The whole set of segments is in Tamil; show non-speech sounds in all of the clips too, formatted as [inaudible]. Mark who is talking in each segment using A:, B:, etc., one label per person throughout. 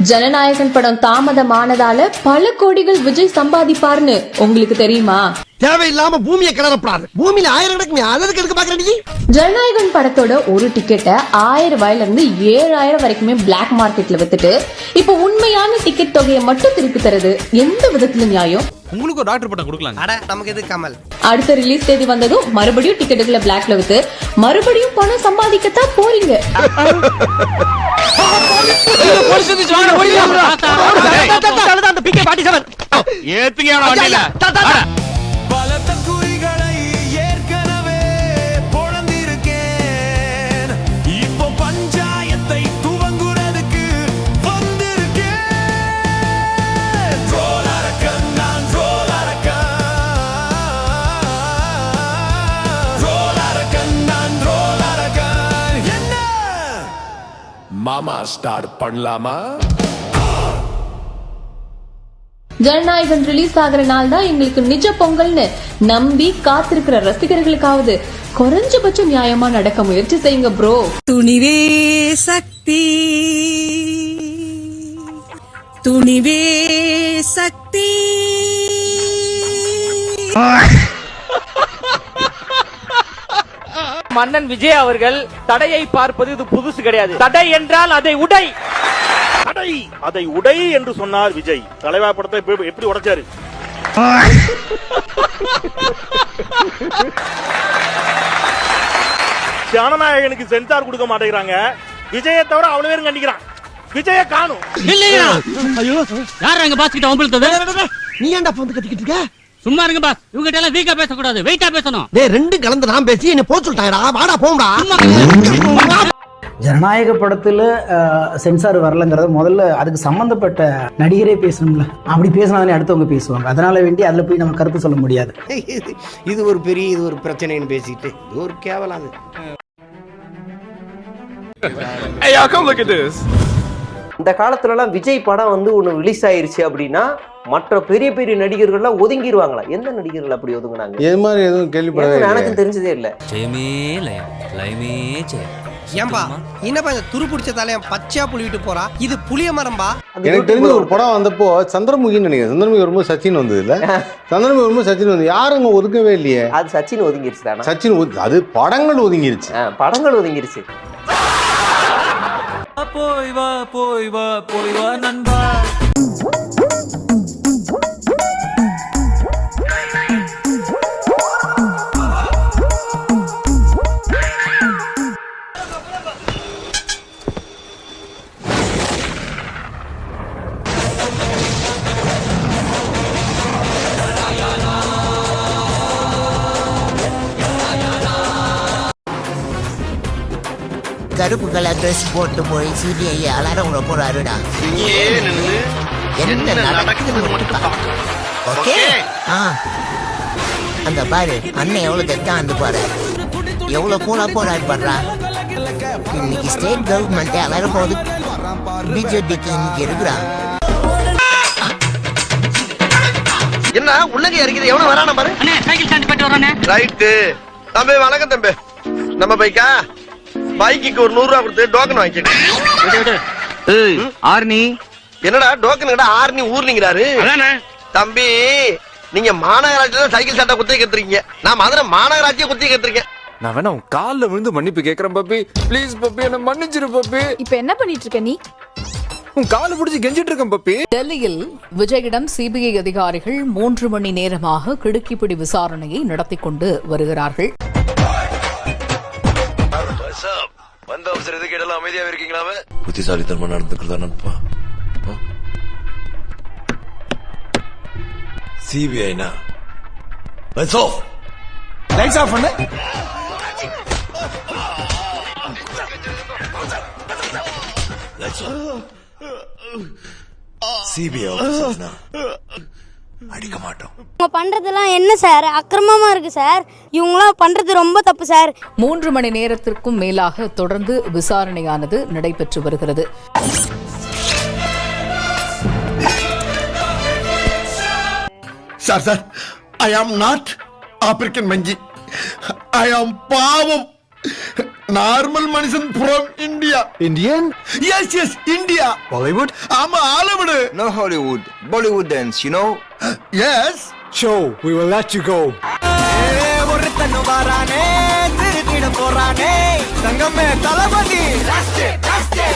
A: ஜனநாயகன் படம் தாமதமானதால பல கோடிகள் விஜய் சம்பாதிப்பார்னு உங்களுக்கு தெரியுமா?
B: தேவையில்லாம பூமியை கிளறப்படாது. பூமியில ஆயிரம் கிடக்குமே அதற்கு எடுக்க பாக்குற நீ?
A: ஜனநாயகன் படத்தோட ஒரு டிக்கெட்டை ஆயிரம் ரூபாயில இருந்து ஏழாயிரம் வரைக்குமே பிளாக் மார்க்கெட்ல வித்துட்டு இப்போ உண்மையான டிக்கெட் தொகையை மட்டும் திருப்பி தருது எந்த விதத்துல நியாயம்?
C: உங்களுக்கு ஒரு டாக்டர் பட்டம் கொடுக்கலாம்
B: அட நமக்கு எது கமல்?
A: அடுத்த ரிலீஸ் தேதி வந்ததும் மறுபடியும் டிக்கெட்டுகளை பிளாக்ல வித்து மறுபடியும் பணம் சம்பாதிக்கத்தான் போறீங்க. [laughs]
D: ഏത്തിക്കാണോ ஸ்டார்ட் பண்ணலாமா?
A: ஜனநாயகன் ரிலீஸ் ஆகிற நாள் தான் எங்களுக்கு நிஜ பொங்கல்னு நம்பி காத்திருக்கிற ரசிகர்களுக்காவது குறைஞ்சபட்சம் நியாயமா நடக்க முயற்சி செய்யுங்க ப்ரோ
E: துணிவே சக்தி. துணிவே சக்தி.
F: மன்னன் விஜய் அவர்கள் தடையை பார்ப்பது இது புதுசு கிடையாது. தடை என்றால் அதை உடை.
G: தடை. அதை உடை என்று சொன்னார் விஜய். தலைவா படத்தை எப்படி- உடைச்சாரு? ஜனநாயகனுக்கு சென்சார் கொடுக்க மாட்டேங்கிறாங்க. விஜயை தவிர அவ்வளவு பேரும் கண்டிக்கிறான். விஜய காணும்.
H: யார் அங்க பாஸ் கிட்ட உங்களுக்கு
B: நீ ஏன்டா வந்து கத்திக்கிட்டு இருக்க?
H: சும்மா இருங்க பாஸ் இவங்க கிட்ட எல்லாம் வீக்கா பேசக்கூடாது வெயிட்டா பேசணும்.
B: டேய் ரெண்டு கலந்து நான் பேசி என்ன போக சொல்லிட்டாங்கடா. வாடா போம்டா
I: ஜனநாயக படத்துல சென்சார் வரலங்கிறது முதல்ல அதுக்கு சம்பந்தப்பட்ட நடிகரே பேசணும்ல. அப்படி பேசினாலே அடுத்தவங்க பேசுவாங்க. அதனால வேண்டி அதுல போய் நம்ம கருத்து சொல்ல முடியாது.
B: இது- ஒரு பெரிய இது ஒரு பிரச்சனைன்னு பேசிட்டு இது ஒரு கேவலம் அது.
D: Hey, y'all, come look at this.
J: இந்த காலத்துலலாம் விஜய் படம் வந்து ஒன்று ரிலீஸ் ஆயிருச்சு அப்படின்னா மற்ற பெரிய பெரிய நடிகர்கள்லாம் ஒதுங்கிடுவாங்களா எந்த நடிகர்கள் அப்படி ஒதுங்குனாங்க?
C: இது மாதிரி எதுவும் கேள்விப்படவே
J: எனக்கு- தெரிஞ்சதே இல்ல.
B: ஏன்பா என்னப்பா இந்த துரு பிடிச்ச தலையன் பச்சையா புளிவிட்டு போறா? இது புளிய மரம்பா?
C: எனக்கு தெரிஞ்ச ஒரு படம் வந்தப்போ சந்திரமுகின்னு நினைக்கிறேன். சந்திரமுகி வரும்போது சச்சின் வந்தது இல்ல? சந்திரமுகி வரும்போது சச்சின் வந்து யாருங்க ஒதுக்கவே இல்லையே.
J: அது சச்சின் ஒதுங்கிருச்சு தானே
C: சச்சின் அது படங்கள் ஒதுங்கிருச்சு.
J: படங்கள் ஒதுங்கிருச்சு.
D: போய் வா போய் வா போய் வா நண்பா.
E: கலர் ட்ரெஸ் போட்டு போய் சூரிய அலாரம் விட போறாருடா. என்ன நடக்குது மட்டும். ஓகே? ஆ. அந்த பாரு அண்ணன் எவ்வளவு தெக்கா வந்து பாரு எவ்வளவு கூலா போறாரு பாடுறா இன்னைக்கு ஸ்டேட் கவர்மெண்ட் அலாரம் போது பிஜேபிக்கு இன்னைக்கு இருக்கிறா
B: என்ன உள்ளங்க இருக்குது எவனும் வரான பாரு?
H: அண்ணே சைக்கிள் ஸ்டாண்ட் போயிட்டு வரானே
B: ரைட்டு தம்பி வணக்கம் தம்பி. நம்ம பைக்கா பைக்குக்கு ஒரு நூறு ரூபா கொடுத்து டோக்கன் வாங்கிக்கணும்
F: ஆர்னி
B: என்னடா டோக்கன் கிட்ட ஆர்னி ஊர்னிங்கிறாரு தம்பி நீங்க மாநகராட்சியில சைக்கிள் சட்டை குத்தி கத்துறீங்க. நான் மதுரை மாநகராட்சியை குத்தி கத்துறீங்க
D: நான் வேணா உன் கால்ல விழுந்து மன்னிப்பு கேக்குறேன் பப்பி. ப்ளீஸ் பப்பி என்ன மன்னிச்சிரு பப்பி.
A: இப்ப என்ன பண்ணிட்டு இருக்க நீ?
D: உன் காலை பிடிச்சி கெஞ்சிட்டு இருக்கேன் பப்பி.
E: டெல்லியில் விஜயிடம் சிபிஐ அதிகாரிகள் மூன்று மணி நேரமாக கிடுக்கிப்பிடி விசாரணையை நடத்தி கொண்டு வருகிறார்கள்.
G: வந்த அவசரம் எதுக்கு இடலாம் அமைதியாவே இருக்கீங்களாவே
D: புத்திசாலித்தனமா நடந்துக்கிறதா நட்பா
G: சிபிஐனா Let's off.
D: லைட்ஸ் ஆஃப் பண்ணு.
G: சிபிஐ ஆஃபீஸர்னா அடிக்க மாட்டோம்.
K: இவங்க பண்றதெல்லாம் என்ன சார்? அக்கிரமமா இருக்கு சார். இவங்களாம் பண்றது ரொம்ப தப்பு சார்.
E: மூன்று மணி நேரத்திற்கும் மேலாக தொடர்ந்து விசாரணையானது நடைபெற்று வருகிறது.
B: Sir sir I am not African மஞ்சி. ஐ ஆம் பாவம்.
L: நார்மல் மனுஷன் from India Indian yes yes India Bollywood ஆமா Hollywood
M: no Hollywood Bollywood dance you know
L: yes so we will let you go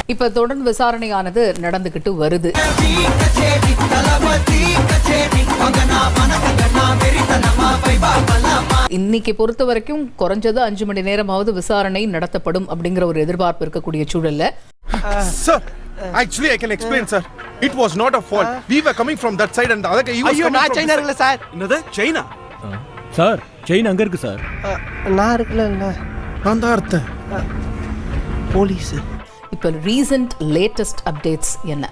E: இப்ப தொடர்ந்து விசாரணையானது நடந்துகிட்டு வருது. இன்னைக்கு பொறுத்த வரைக்கும் குறைஞ்சது அஞ்சு மணி நேரமாவது விசாரணை நடத்தப்படும் அப்படிங்கிற ஒரு எதிர்பார்ப்பு இருக்கக்கூடிய சூழல்ல.
N: Sir actually I can explain sir it was not a fault we were coming from that side and other ஐயோ நான் சைனா இல்ல சார் என்னது? சைனா
O: சார் செயின் அங்க இருக்கு சார்.
P: நான் இருக்குல்ல இல்ல
N: நான் தான்
P: போலீஸ்.
E: இப்ப ரீசன்ட் லேட்டஸ்ட் அப்டேட்ஸ் என்ன?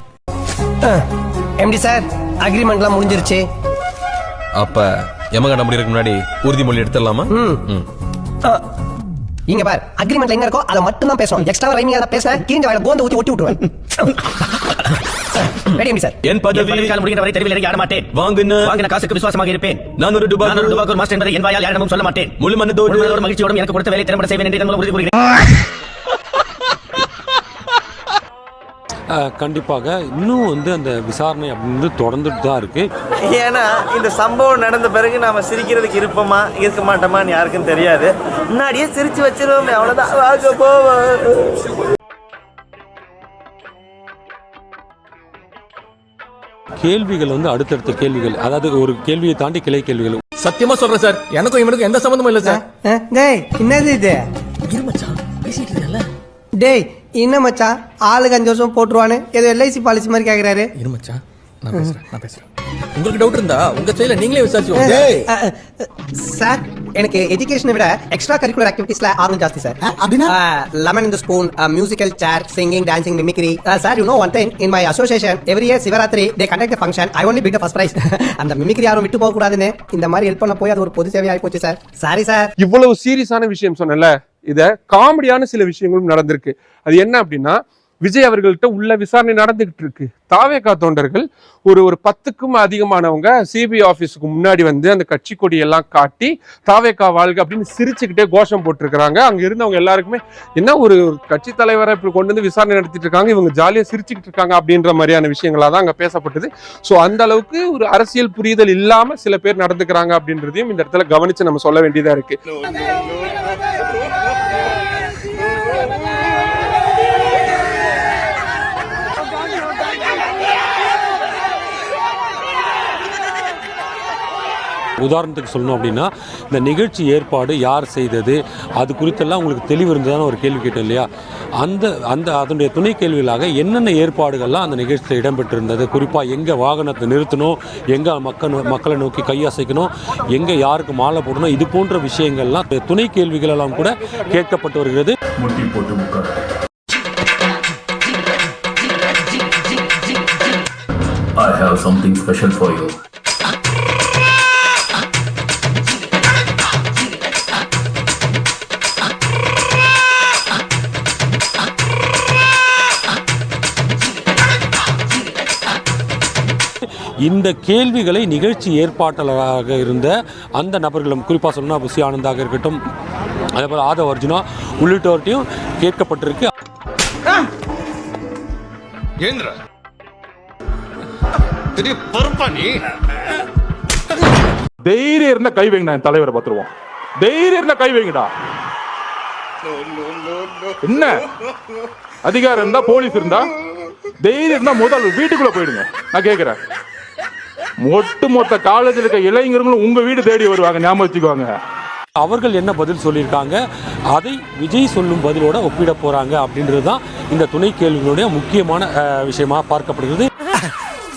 P: எம்டி சார் அக்ரிமெண்ட்லாம் முடிஞ்சிருச்சு.
M: அப்ப யமகண்ட முடியறதுக்கு முன்னாடி. உறுதிமொழி எடுத்துடலாமா?
P: இங்க பார். அக்ரிமெண்ட்ல எங்க இருக்கோ அதை மட்டும் தான் பேசணும் எக்ஸ்ட்ரா ரைமிங் அதை பேச கீஞ்ச வாயில கோந்த ஊத்தி ஒட்டி விட்டுருவேன். [laughs] ரெடி சார்
O: என் பதவி முடிகிற வரை தெருவில் யாட மாட்டேன். வாங்குன வாங்கின காசுக்கு விசுவாசமாக இருப்பேன். நான் ஒரு டுபா ஒரு டுபாக்கு மாஸ்டர் என்பதை என் வாயால் யாரிடமும் சொல்ல மாட்டேன். முழு மனதோடு ஒரு மகிழ்ச்சியோடும் எனக்கு கொடுத்த வேலை திறம்பட செய்வேன் என்று உறுதி கூறுகிறேன். [laughs]
M: கண்டிப்பாக. இன்னும் வந்து அந்த விசாரணை அப்படின்னு தொடர்ந்துட்டு தான் இருக்கு.
Q: ஏன்னா இந்த சம்பவம் நடந்த பிறகு நாம சிரிக்கிறதுக்கு இருப்போமா இருக்க மாட்டோமான்னு யாருக்கும் தெரியாது. முன்னாடியே சிரிச்சு வச்சிருவோமே அவ்வளவுதான். வாங்க போவோம்.
M: கேள்விகள் வந்து அடுத்தடுத்த கேள்விகள். அதாவது ஒரு கேள்வியை தாண்டி கிளை கேள்விகள்.
O: சத்தியமா சொல்றேன் சார். எனக்கும் இவனுக்கும் எந்த சம்பந்தமும் இல்ல சார்.
P: டேய் என்னது இது? டேய் என்ன மச்சான் ஆளுக்கு அஞ்சு வருஷம் போட்டுருவானு? ஏதோ எல்ஐசி பாலிசி மாதிரி கேக்குறாரு.
O: இரு மச்சான் நான் பேசுறேன் நான் பேசுறேன். உங்களுக்கு டவுட் இருந்தா உங்க செயல நீங்களே விசாரிச்சு
P: சார் எனக்கு எஜுகேஷனை விட எக்ஸ்ட்ரா கரிக்குலர் ஆக்டிவிட்டீஸ்ல ஆர்வம் ஜாஸ்தி சார் அப்படின்னா? லெமன் இந்த spoon musical chair singing dancing mimicry sir you know one time in my association every year Shivaratri they conduct function I only pick first prize அந்த மிமிக்ரி யாரும் விட்டு போக கூடாதுன்னு இந்த மாதிரி ஹெல்ப் பண்ண போய் அது ஒரு பொது சேவை ஆகி போச்சு சார் சாரி சார்
N: இவ்வளவு சீரியஸான விஷயம் சொன்னல இதை காமெடியான சில விஷயங்களும் நடந்திருக்கு. அது என்ன அப்படின்னா விஜய் அவர்கள்ட்ட உள்ள விசாரணை நடந்துகிட்டு இருக்கு. தாவேகா தொண்டர்கள் ஒரு ஒரு பத்துக்கும் அதிகமானவங்க சிபிஐ ஆஃபீஸுக்கு முன்னாடி வந்து அந்த கட்சி கொடியெல்லாம் காட்டி தாவேகா வாழ்க அப்படின்னு சிரிச்சுக்கிட்டே கோஷம் போட்டிருக்கிறாங்க. அங்கே இருந்தவங்க எல்லாருக்குமே என்ன ஒரு கட்சி தலைவரை இப்படி கொண்டு வந்து விசாரணை நடத்திட்டு இருக்காங்க? இவங்க ஜாலியாக சிரிச்சுக்கிட்டு இருக்காங்க அப்படின்ற மாதிரியான விஷயங்களா தான் அங்கே பேசப்பட்டது. ஸோ அந்த அளவுக்கு ஒரு அரசியல் புரிதல் இல்லாமல் சில பேர் நடந்துக்கிறாங்க அப்படின்றதையும் இந்த இடத்துல கவனிச்சு நம்ம சொல்ல வேண்டியதாக இருக்கு.
M: உதாரணத்துக்கு சொல்லணும் அப்படின்னா இந்த நிகழ்ச்சி ஏற்பாடு யார் செய்தது அது குறித்தெல்லாம் உங்களுக்கு தெளிவு இருந்ததான ஒரு கேள்வி கேட்டோம் இல்லையா? அந்த அந்த அதனுடைய துணை கேள்விகளாக என்னென்ன ஏற்பாடுகள்லாம் அந்த நிகழ்ச்சியில் இடம்பெற்றிருந்தது? குறிப்பாக எங்கே வாகனத்தை நிறுத்தணும் எங்கே மக்கள் மக்களை நோக்கி கையசைக்கணும் எங்கே யாருக்கு மாலை போடணும் இது போன்ற விஷயங்கள்லாம் துணை கேள்விகளெல்லாம் கூட கேட்கப்பட்டு வருகிறது.
O: போட்டு I have something special for you.
M: இந்த கேள்விகளை நிகழ்ச்சி ஏற்பாட்டாளராக இருந்த அந்த நபர்களும் குறிப்பாக சொல்லணும்னா புசி ஆனந்தாக இருக்கட்டும் அதே போல் ஆதவ அர்ஜுனா உள்ளிட்டோர்கிட்டையும் கேட்கப்பட்டிருக்கு.
N: தைரியம் இருந்தா கை வைங்கடா என் தலைவரை பார்த்துருவோம். தைரியம் இருந்தா கை வைங்கடா. என்ன? அதிகாரம் இருந்தா போலீஸ் இருந்தா? தைரியம் இருந்தா முதல் வீட்டுக்குள்ள போயிடுங்க. நான் கேக்குறேன். ஒட்டு மொத்த காலேஜில் இருக்க இளைஞர்களும் உங்க வீடு தேடி வருவாங்க ஞாபகம் வச்சுக்கோங்க.
M: அவர்கள் என்ன பதில் சொல்லியிருக்காங்க? அதை விஜய் சொல்லும் பதிலோட ஒப்பிட போறாங்க அப்படின்றது தான் இந்த துணை கேள்விகளுடைய முக்கியமான அஹ், விஷயமா பார்க்கப்படுகிறது.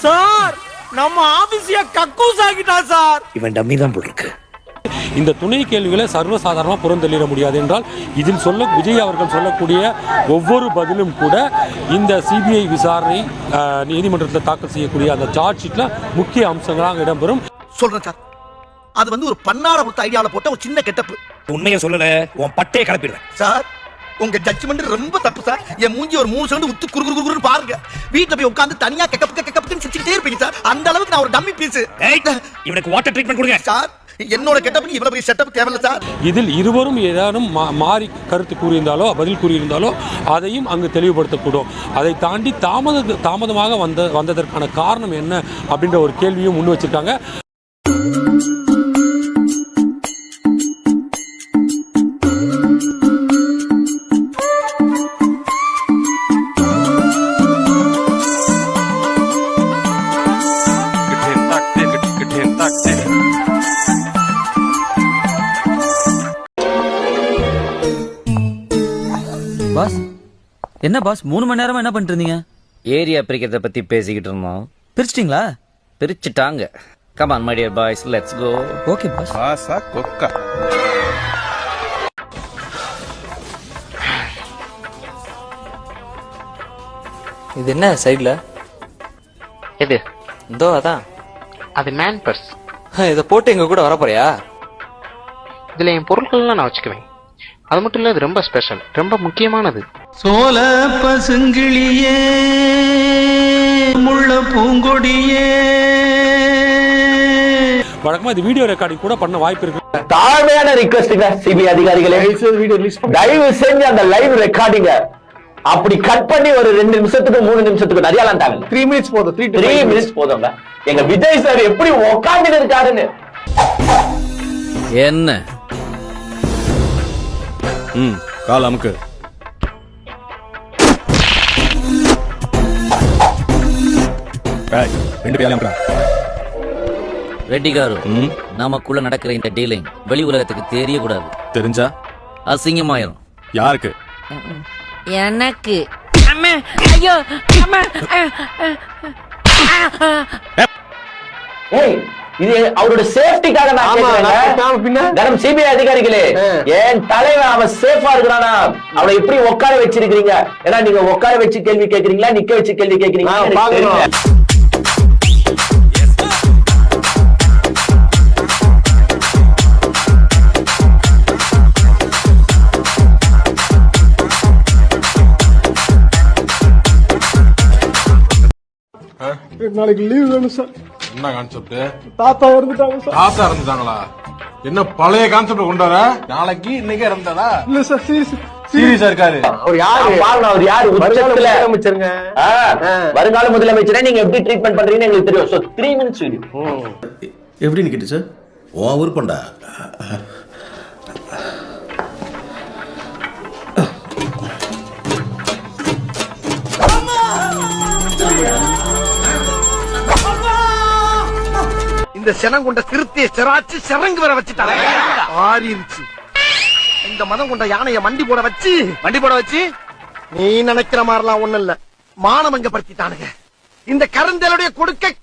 Q: சார் நம்ம ஆபீஸிய கக்கூஸ் ஆகிட்டா சார்.
O: இவன் டம்மி தான் போட்டிருக்கு
M: இந்த துணை கேள்விகளை சர்வசாதாரணமாக புறந்தள்ளிட முடியாது என்றால் இதில் சொல்ல விஜய் அவர்கள் சொல்லக்கூடிய ஒவ்வொரு பதிலும் கூட இந்த சிபிஐ விசாரணை நீதிமன்றத்தில் தாக்கல் செய்யக்கூடிய அந்த சார்ஜ் ஷீட்டில் முக்கிய அம்சங்களாக இடம்பெறும்.
L: சொல்றேன் சார். அது வந்து ஒரு பன்னாட முத்த ஐடியால போட்ட ஒரு சின்ன கெட்டப்பு.
O: உண்மையை சொல்லல உன் பட்டையை கிளப்பிடுவேன்
L: சார் உங்க ஜட்ஜ்மெண்ட் ரொம்ப தப்பு சார். என் மூஞ்சி ஒரு மூணு செகண்ட் உத்து குறு குறு பாருங்க. வீட்டுல போய் உட்கார்ந்து தனியா கெக்கப்பு கெக்கப்புன்னு சிரிச்சுக்கிட்டே இருப்பீங்க சார். அந்த அளவுக்கு நான் ஒரு டம்மி பீஸ்
O: இவனுக்கு வாட்டர் ட்ரீட்மெண்ட் கொடுங்க.
L: சார்
R: என்னோட கெட்டப்புக்கு இவ்வளவு பெரிய செட்டப் தேவையில்ல சார்.
M: இதில் இருவரும் ஏதானும் மா- மாறி கருத்து கூறியிருந்தாலோ பதில் கூறியிருந்தாலோ அதையும் அங்கு தெளிவுபடுத்தக்கூடும். அதை தாண்டி தாமத தாமதமாக வந்த வந்ததற்கான காரணம் என்ன அப்படின்ற ஒரு கேள்வியும் முன் வச்சிருக்காங்க.
O: என்ன பாஸ் மூணு மணி நேரமா என்ன பண்ணிட்டு இருந்தீங்க? ஏரியா பிரிக்கிறத பத்தி பேசிக்கிட்டு இருந்தோம். பிரிச்சிட்டீங்களா? பிரிச்சுட்டாங்க. Come on my dear boys let's go okay boss
F: இது என்ன சைடுல
O: எது இதோ அதான். அது மேன் பர்ஸ்
F: இத போட்டு எங்க கூட வர போறியா
O: இதுல என் பொருட்கள்லாம் நான் வச்சுக்குவேன். அது மட்டும் இல்ல இது ரொம்ப ஸ்பெஷல் ரொம்ப முக்கியமானது.
F: சோல பசுங்கிளியே முள்ள பூங்கொடியே.
M: வழக்கமா இது வீடியோ ரெக்கார்டிங் கூட பண்ண வாய்ப்பு இருக்கு.
R: தாழ்மையான ரிக்வெஸ்ட்டுங்க சிபிஐ அதிகாரிகளே. தயவு செஞ்சு அந்த லைவ் ரெக்கார்டிங்க அப்படி கட் பண்ணி ஒரு ரெண்டு நிமிஷத்துக்கு மூணு நிமிஷத்துக்கு நிறையலாம் தாங்க. த்ரீ மினிட்ஸ் போதும் த்ரீ த்ரீ மினிட்ஸ் போதுங்க எங்க விஜய் சார் எப்படி உக்காந்து இருக்காருன்னு.
O: என்ன?
S: ம் கால் அமுக்கு.
O: நமக்குள்ள நடக்கிற இந்த டீலிங் வெளி உலகத்துக்கு தெரியக்கூடாது.
S: தெரிஞ்சா?
O: அசிங்கமாயிரும்.
S: யாருக்கு?
K: எனக்கு. ஐயோ அம்மா
R: ஏய். இது அவரோட சேஃப்டிக்காக நான் கரம் சிபிஐ அதிகாரிகளே என் தலைவன் அவன் சேஃபா இருக்கிறானா? அவனை எப்படி உட்கார வச்சிருக்கீங்க ஏன்னா நீங்க உட்கார வச்சு கேள்வி கேக்குறீங்களா? நிக்க வச்சு கேள்வி கேக்குறீங்களா?
D: நாளைக்கு லீவ் வேணும் சார்
S: என்ன கான்செப்ட்
D: தாத்தா இறந்துட்டாங்க சார்
S: தாத்தா இருந்துட்டாங்களா என்ன பழைய கான்செப்ட் கொண்டு வர? நாளைக்கு இன்னைக்கு இறந்ததா
D: இல்ல சார் சீரியஸ்
S: சீரியஸா இருக்காரு.
R: அவர் யாரு? பாருங்க அவர் யாரு? உச்சத்துல.
D: முதலமைச்சருங்க.
R: வருங்கால முதலமைச்சரை நீங்க எப்படி ட்ரீட்மெண்ட் பண்றீங்கன்னு எங்களுக்கு தெரியும். சோ த்ரீ மினிட்ஸ் வீடியோ
B: எப்படி நிக்கிட்டு சார் உன் விருப்பம்டா
R: இந்த செனம் கொண்ட சிறுத்தையை சிராச்சு சிறங்கு வர வச்சுட்டாங்க. ஆறிருச்சு இந்த மதம் கொண்ட யானைய மண்டி போட வச்சு மண்டி போட வச்சு? நீ நினைக்கிற மாதிரிலாம் ஒண்ணு இல்ல. மானமங்க படுத்திட்டானுங்க. இந்த கருந்தலுடைய கொடுக்க